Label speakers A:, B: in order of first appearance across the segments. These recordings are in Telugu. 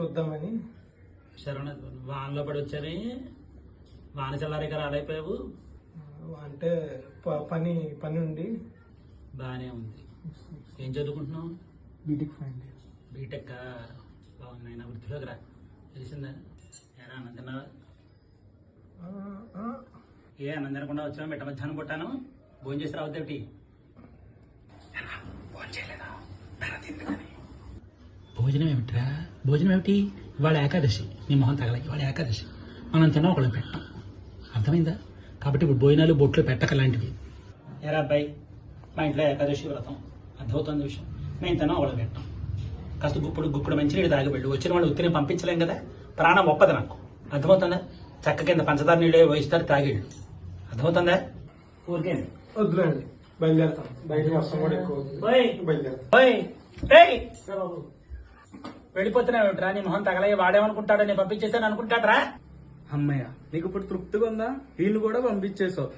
A: చూద్దామని.
B: శరవణ వానలో పడి వచ్చాని వాన చల్లారిక రాలైపోయావు
A: అంటే ప- పని పని ఉండి
B: బాగానే ఉంది. ఏం చదువుకుంటున్నావు?
A: బీటెక్ ఫైనల్ ఇయర్
B: బీటెక్ బాగున్నాయి నా వృత్తిలోకి రా. తెలిసిందా?
A: ఆ, ఆ,
B: ఏ అన్నం తినకుండా వచ్చాను మిట్ట మధ్యాహ్నం పుట్టాను. భోజనం చేసి రావద్దేమిటి భోజనం ఏమిట్రా? భోజనం ఏమిటి? ఇవాళ ఏకాదశి. నీ మొహం తగలకి ఇవాళ ఏకాదశి. మనం తిన్నాం ఒకళ్ళు పెట్టాం. అర్థమైందా? కాబట్టి ఇప్పుడు భోజనాలు బొట్లు పెట్టక లాంటివి. ఏరా అబ్బాయి మా ఇంట్లో ఏకాదశి వ్రతం. అర్థమవుతుంది విషయం. మేము తిన్నాం ఒకళ్ళు పెట్టాం. కాస్త గుప్పుడు గుప్పుడు మంచినీళ్ళు తాగబెళ్ళు వచ్చిన వాళ్ళు ఉత్తిని పంపించలేం కదా? ప్రాణం ఒప్పదు నాకు. అర్థమవుతుందా? చక్క కింద పంచదార నీళ్ళు వేస్తారు తాగిళ్ళు అర్థమవుతుందా? ఊరికే.
A: వద్దులేండి. బయలుదేరతాం. బయట వర్షం కూడా ఎక్కువ. బయలుదేరతాం
B: ఓయ్ ఏయ్ వెళ్ళిపోతున్నావు రా నీ మొహం తగలయ్య వాడేమనుకుంటాడో నేను పంపించేసాను అనుకుంటాడ్రా?
A: అమ్మయ్య నీకు ఇప్పుడు తృప్తిగా ఉందా? వీళ్ళు కూడా పంపించేసావు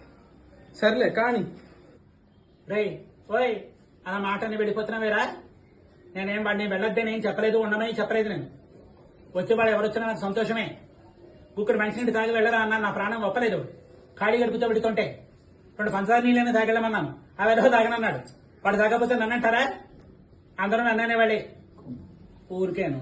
A: సర్లే కానీ.
B: రేయ్ ఓయ్ అన్న మాటని వెళ్ళిపోతున్నావేరా? నేనేం వాడిని వెళ్ళొద్దని ఏం చెప్పలేదు ఉండమని చెప్పలేదు నేను. వచ్చే వాడు ఎవరొచ్చినా నాకు సంతోషమే. కుక్కడు మంచినీళ్ళు తాగి వెళ్ళరా అన్నా నా ప్రాణం ఒప్పలేదు. ఖాళీ గడుపుతో పెడుతుంటే రెండు పంచదార నీళ్ళని తాగలేమన్నాను అవి ఏదో తాగనన్నాడు. వాడు తాగకపోతే నన్నంటారా? అందరూ నన్ననే వాళ్ళే ఊరికేను.